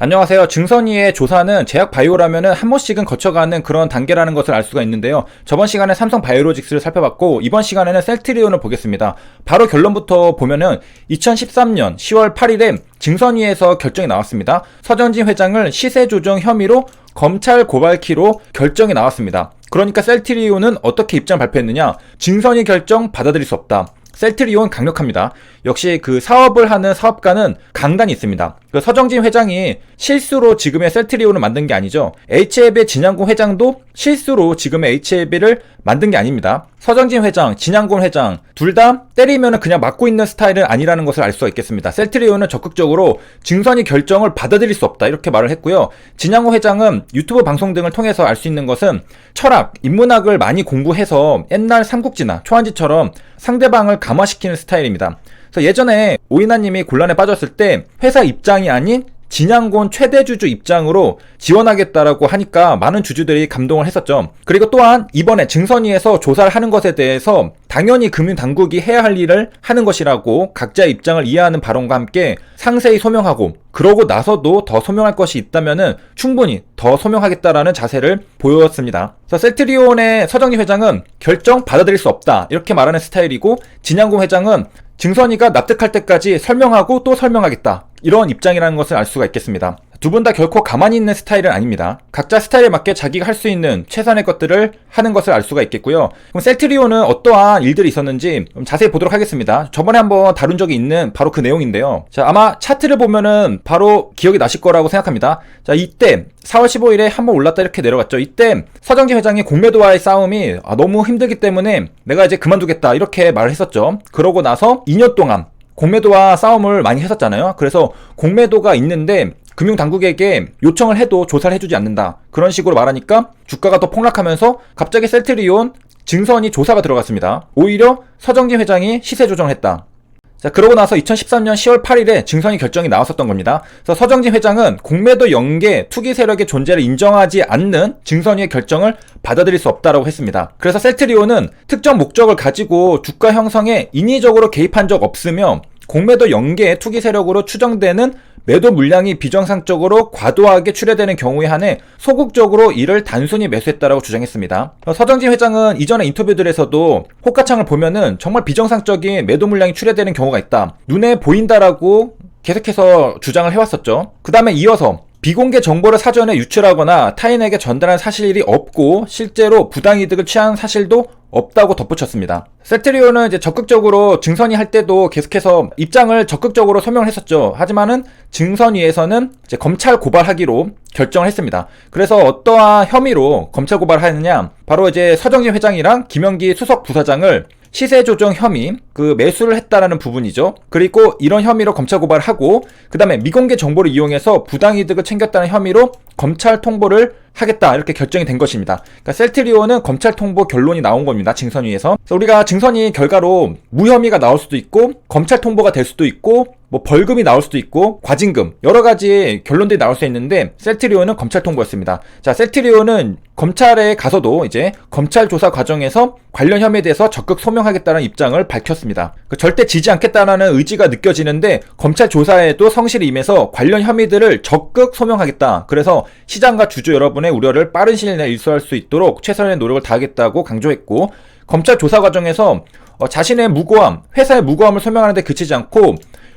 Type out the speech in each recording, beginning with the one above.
안녕하세요. 증선이의 조사는 제약 바이오라면은 한 번씩은 거쳐가는 그런 단계라는 것을 알 수가 있는데요. 저번 시간에 삼성 바이오로직스를 살펴봤고 이번 시간에는 셀트리온을 보겠습니다. 바로 결론부터 보면은 2013년 10월 8일에 증선위에서 결정이 나왔습니다. 서정진 회장을 시세 조정 혐의로 검찰 고발키로 결정이 나왔습니다. 그러니까 셀트리온은 어떻게 입장을 발표했느냐? 증선이 결정 받아들일 수 없다. 셀트리온 강력합니다. 역시 그 사업을 하는 사업가는 강단이 있습니다. 그 서정진 회장이 실수로 지금의 셀트리온을 만든 게 아니죠. HLB의 진양공 회장도 실수로 지금의 HLB를 만든 게 아닙니다. 서정진 회장, 진양공 회장 둘 다 때리면 그냥 맞고 있는 스타일은 아니라는 것을 알 수가 있겠습니다. 셀트리온은 적극적으로 증선이 결정을 받아들일 수 없다 이렇게 말을 했고요. 진양공 회장은 유튜브 방송 등을 통해서 알 수 있는 것은 철학, 인문학을 많이 공부해서 옛날 삼국지나 초안지처럼 상대방을 감화시키는 스타일입니다. 그래서 예전에 오이나님이 곤란에 빠졌을 때 회사 입장이 아닌 진양곤 최대 주주 입장으로 지원하겠다라고 하니까 많은 주주들이 감동을 했었죠. 그리고 또한 이번에 증선위에서 조사를 하는 것에 대해서 당연히 금융당국이 해야 할 일을 하는 것이라고 각자의 입장을 이해하는 발언과 함께 상세히 소명하고 그러고 나서도 더 소명할 것이 있다면은 충분히 더 소명하겠다라는 자세를 보였습니다. 셀트리온의 서정희 회장은 결정 받아들일 수 없다 이렇게 말하는 스타일이고 진양공 회장은 증선이가 납득할 때까지 설명하고 또 설명하겠다. 이런 입장이라는 것을 알 수가 있겠습니다. 두 분 다 결코 가만히 있는 스타일은 아닙니다. 각자 스타일에 맞게 자기가 할 수 있는 최선의 것들을 하는 것을 알 수가 있겠고요. 그럼 셀트리오는 어떠한 일들이 있었는지 좀 자세히 보도록 하겠습니다. 저번에 한번 다룬 적이 있는 바로 그 내용인데요. 자, 아마 차트를 보면은 바로 기억이 나실 거라고 생각합니다. 자, 이때 4월 15일에 한번 올랐다 이렇게 내려갔죠. 이때 서정진 회장이 공매도와의 싸움이 아, 너무 힘들기 때문에 내가 이제 그만두겠다 이렇게 말을 했었죠. 그러고 나서 2년 동안 공매도와 싸움을 많이 했었잖아요. 그래서 공매도가 있는데 금융당국에게 요청을 해도 조사를 해주지 않는다. 그런 식으로 말하니까 주가가 더 폭락하면서 갑자기 셀트리온 증선이 조사가 들어갔습니다. 오히려 서정진 회장이 시세 조정을 했다. 자, 그러고 나서 2013년 10월 8일에 증선이 결정이 나왔었던 겁니다. 그래서 서정진 회장은 공매도 연계 투기 세력의 존재를 인정하지 않는 증선위의 결정을 받아들일 수 없다라고 했습니다. 그래서 셀트리온은 특정 목적을 가지고 주가 형성에 인위적으로 개입한 적 없으며 공매도 연계 투기 세력으로 추정되는 매도 물량이 비정상적으로 과도하게 출해되는 경우에 한해 소극적으로 이를 단순히 매수했다라고 주장했습니다. 서정진 회장은 이전의 인터뷰들에서도 호가창을 보면은 정말 비정상적인 매도 물량이 출해되는 경우가 있다. 눈에 보인다라고 계속해서 주장을 해왔었죠. 그 다음에 이어서 비공개 정보를 사전에 유출하거나 타인에게 전달한 사실이 없고 실제로 부당이득을 취한 사실도 없다고 덧붙였습니다. 세트리오는 이제 적극적으로 증선이 할 때도 계속해서 입장을 적극적으로 소명을 했었죠. 하지만은 증선위에서는 이제 검찰 고발하기로 결정을 했습니다. 그래서 어떠한 혐의로 검찰 고발하느냐? 바로 이제 서정진 회장이랑 김영기 수석 부사장을 시세 조정 혐의, 그 매수를 했다라는 부분이죠. 그리고 이런 혐의로 검찰 고발하고 그다음에 미공개 정보를 이용해서 부당 이득을 챙겼다는 혐의로 검찰 통보를 하겠다 이렇게 결정이 된 것입니다. 그러니까 셀트리오는 검찰 통보 결론이 나온 겁니다. 증선위에서. 우리가 증선위 결과로 무혐의가 나올 수도 있고 검찰 통보가 될 수도 있고 뭐 벌금이 나올 수도 있고 과징금 여러 가지 결론들이 나올 수 있는데 셀트리오는 검찰 통보였습니다. 자, 셀트리오는 검찰에 가서도 이제 검찰 조사 과정에서 관련 혐의에 대해서 적극 소명하겠다는 입장을 밝혔습니다. 그 절대 지지 않겠다라는 의지가 느껴지는데 검찰 조사에도 성실히 임해서 관련 혐의들을 적극 소명하겠다. 그래서 시장과 주주 여러분의 우려를 빠른 시일 내에 일소할 수 있도록 최선의 노력을 다하겠다고 강조했고 검찰 조사 과정에서 어, 자신의 무고함, 회사의 무고함을 설명하는데 그치지 않고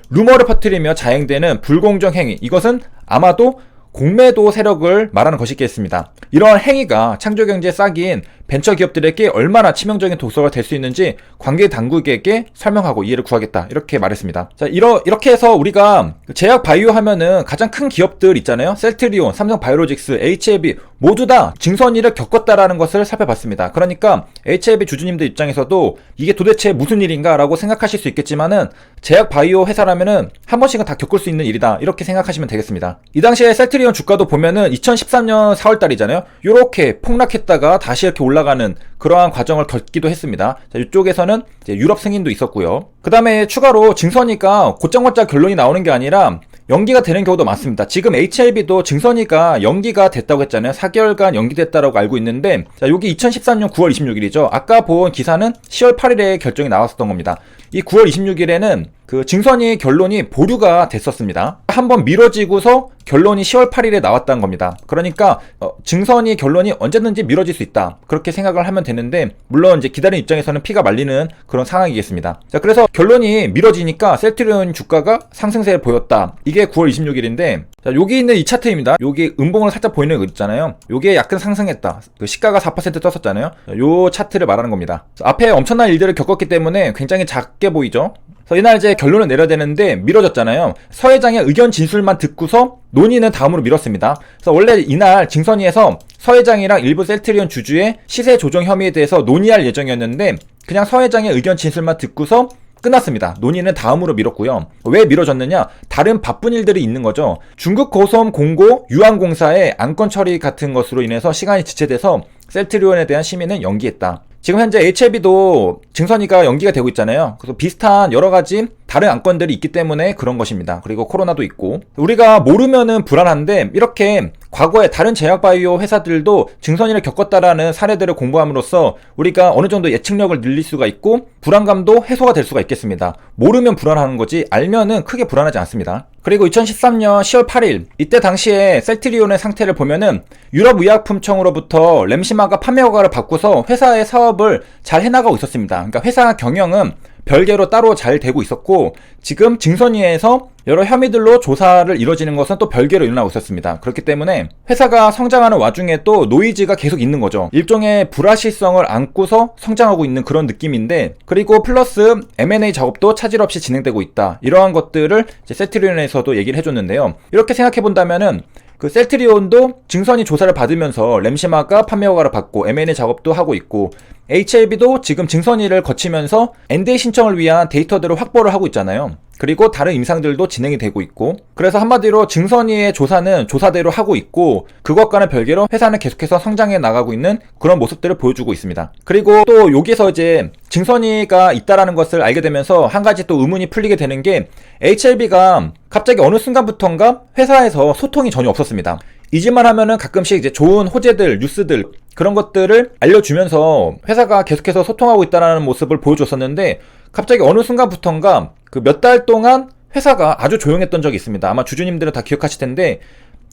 루머를 퍼뜨리며 자행되는 불공정 행위 이것은 아마도 공매도 세력을 말하는 것이겠습니다. 이러한 행위가 창조경제에 싹인 벤처 기업들에게 얼마나 치명적인 독소가 될 수 있는지 관계 당국에게 설명하고 이해를 구하겠다 이렇게 말했습니다. 자 이러, 이렇게 해서 우리가 제약 바이오 하면은 가장 큰 기업들 있잖아요. 셀트리온, 삼성 바이오로직스, HLB 모두 다 증선일을 겪었다라는 것을 살펴봤습니다. 그러니까 HLB 주주님들 입장에서도 이게 도대체 무슨 일인가라고 생각하실 수 있겠지만은 제약 바이오 회사라면은 한 번씩은 다 겪을 수 있는 일이다 이렇게 생각하시면 되겠습니다. 이 당시에 셀트리 온 주가도 보면은 2013년 4월달이잖아요. 이렇게 폭락했다가 다시 이렇게 올라가는 그러한 과정을 겪기도 했습니다. 자, 이쪽에서는 유럽 승인도 있었고요. 그 다음에 추가로 증선이가 곧장곧장 결론이 나오는 게 아니라 연기가 되는 경우도 많습니다. 지금 HLB도 증선이가 연기가 됐다고 했잖아요. 4개월간 연기됐다라고 알고 있는데 자, 여기 2013년 9월 26일이죠. 아까 본 기사는 10월 8일에 결정이 나왔었던 겁니다. 이 9월 26일에는 그 증선이 결론이 보류가 됐었습니다. 한번 미뤄지고서 결론이 10월 8일에 나왔다는 겁니다. 그러니까 어, 증선이 결론이 언제든지 미뤄질 수 있다. 그렇게 생각을 하면 되는데 물론 이제 기다리는 입장에서는 피가 말리는 그런 상황이겠습니다. 자, 그래서 결론이 미뤄지니까 셀트리온 주가가 상승세를 보였다. 이게 9월 26일인데 자, 여기 있는 이 차트입니다. 여기 음봉을 살짝 보이는 거 있잖아요. 요게 약간 상승했다. 그 시가가 4% 떴었잖아요. 자, 요 차트를 말하는 겁니다. 앞에 엄청난 일들을 겪었기 때문에 굉장히 작게 보이죠. 그래서 이날 이제 결론을 내려야 되는데 미뤄졌잖아요. 서 회장의 의견 진술만 듣고서 논의는 다음으로 미뤘습니다. 그래서 원래 이날 증선위에서 서 회장이랑 일부 셀트리온 주주의 시세 조정 혐의에 대해서 논의할 예정이었는데 그냥 서 회장의 의견 진술만 듣고서 끝났습니다. 논의는 다음으로 미뤘고요. 왜 미뤄졌느냐? 다른 바쁜 일들이 있는 거죠. 중국 고섬 공고 유한공사의 안건 처리 같은 것으로 인해서 시간이 지체돼서 셀트리온에 대한 심의는 연기했다. 지금 현재 HLB도 증선이가 연기가 되고 있잖아요. 그래서 비슷한 여러 가지 다른 안건들이 있기 때문에 그런 것입니다. 그리고 코로나도 있고. 우리가 모르면은 불안한데 이렇게 과거에 다른 제약바이오 회사들도 증선이를 겪었다라는 사례들을 공부함으로써 우리가 어느 정도 예측력을 늘릴 수가 있고 불안감도 해소가 될 수가 있겠습니다. 모르면 불안한 거지 알면은 크게 불안하지 않습니다. 그리고 2013년 10월 8일 이때 당시에 셀트리온의 상태를 보면은 유럽의약품청으로부터 램시마가 판매 허가를 받고서 회사의 사업을 잘 해나가고 있었습니다. 그러니까 회사 경영은 별개로 따로 잘 되고 있었고 지금 증선위에서 여러 혐의들로 조사를 이뤄지는 것은 또 별개로 일어나고 있었습니다. 그렇기 때문에 회사가 성장하는 와중에 또 노이즈가 계속 있는 거죠. 일종의 불확실성을 안고서 성장하고 있는 그런 느낌인데 그리고 플러스 M&A 작업도 차질 없이 진행되고 있다. 이러한 것들을 세트리온에서도 얘기를 해줬는데요. 이렇게 생각해 본다면은 그 셀트리온도 증선이 조사를 받으면서 램시마가 판매 허가를 받고 M&A 작업도 하고 있고 HLB도 지금 증선이를 거치면서 NDA 신청을 위한 데이터들을 확보를 하고 있잖아요. 그리고 다른 임상들도 진행이 되고 있고 그래서 한마디로 증선이의 조사는 조사대로 하고 있고 그것과는 별개로 회사는 계속해서 성장해 나가고 있는 그런 모습들을 보여주고 있습니다. 그리고 또 여기서 이제 증선이가 있다라는 것을 알게 되면서 한 가지 또 의문이 풀리게 되는 게 HLB가 갑자기 어느 순간부터인가 회사에서 소통이 전혀 없었습니다. 이짓만 하면은 가끔씩 이제 좋은 호재들, 뉴스들 그런 것들을 알려주면서 회사가 계속해서 소통하고 있다는 모습을 보여줬었는데 갑자기 어느 순간부터인가 그 몇 달 동안 회사가 아주 조용했던 적이 있습니다. 아마 주주님들은 다 기억하실 텐데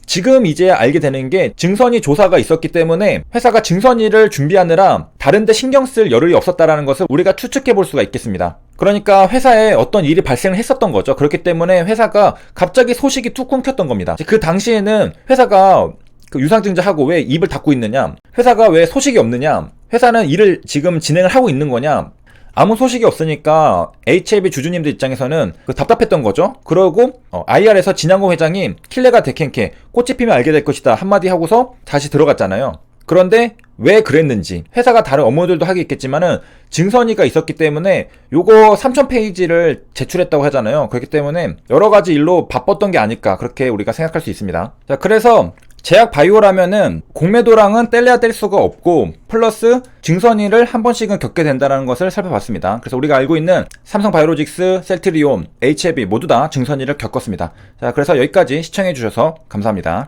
지금 이제 알게 되는 게 증선이 조사가 있었기 때문에 회사가 증선이를 준비하느라 다른데 신경 쓸 여력이 없었다라는 것을 우리가 추측해 볼 수가 있겠습니다. 그러니까 회사에 어떤 일이 발생을 했었던 거죠. 그렇기 때문에 회사가 갑자기 소식이 툭 끊겼던 겁니다. 그 당시에는 회사가 그 유상증자하고 왜 입을 닫고 있느냐? 회사가 왜 소식이 없느냐? 회사는 일을 지금 진행을 하고 있는 거냐? 아무 소식이 없으니까 HLB 주주님들 입장에서는 그 답답했던 거죠. 그러고 어, IR에서 진양고 회장이 킬레가 데켄케 꽃이 피면 알게 될 것이다 한마디 하고서 다시 들어갔잖아요. 그런데 왜 그랬는지 회사가 다른 업무들도 하겠지만은 증선이가 있었기 때문에 요거 3000페이지를 제출했다고 하잖아요. 그렇기 때문에 여러 가지 일로 바빴던 게 아닐까 그렇게 우리가 생각할 수 있습니다. 자, 그래서 제약 바이오라면은 공매도랑은 뗄래야 뗄 수가 없고 플러스 증선이를 한 번씩은 겪게 된다는 것을 살펴봤습니다. 그래서 우리가 알고 있는 삼성 바이오로직스, 셀트리온, HLB 모두 다 증선이를 겪었습니다. 자, 그래서 여기까지 시청해 주셔서 감사합니다.